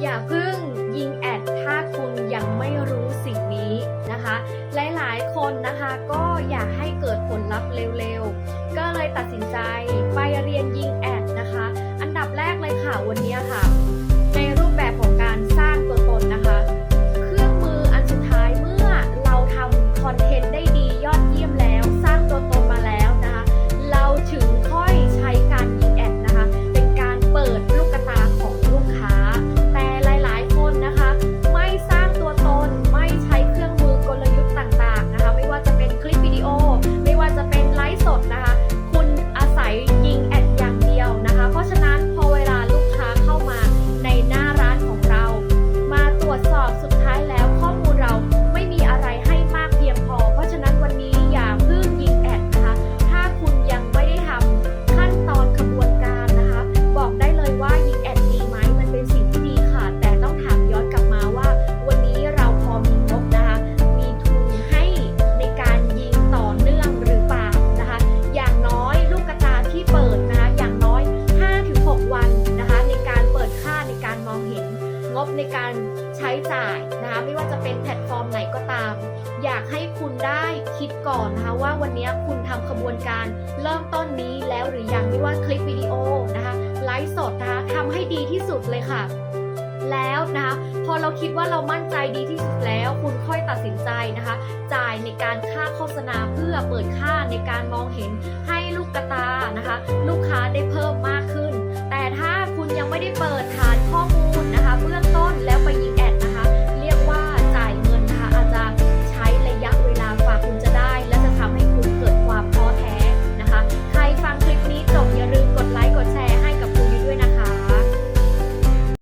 อย่าเพิ่งยิงแอดถ้าคุณยังไม่รู้สิ่งนี้นะคะ หลายๆ คนนะคะก็อยากให้เกิดผลลัพธ์เร็วๆ ก็เลยตัดสินใจ บในการใช้จ่ายนะคะไม่ว่าจะเป็นแพลตฟอร์มไหนก็ตาม อยากให้คุณได้คิดก่อนนะคะว่าวันนี้คุณทำขบวนการเริ่มต้นนี้แล้วหรือยังไม่ว่าคลิปวิดีโอนะคะไลฟ์สดนะคะทำให้ดีที่สุดเลยค่ะ แล้วนะคะพอเราคิดว่าเรามั่นใจดีที่สุดแล้ว คุณค่อยตัดสินใจนะคะ จ่ายในการค่าโฆษณาเพื่อเปิดค่าในการมองเห็นให้ลูกกตานะคะ ลูกค้าได้เพิ่มมากขึ้น แต่ถ้าคุณยังไม่ได้เปิดค่ะ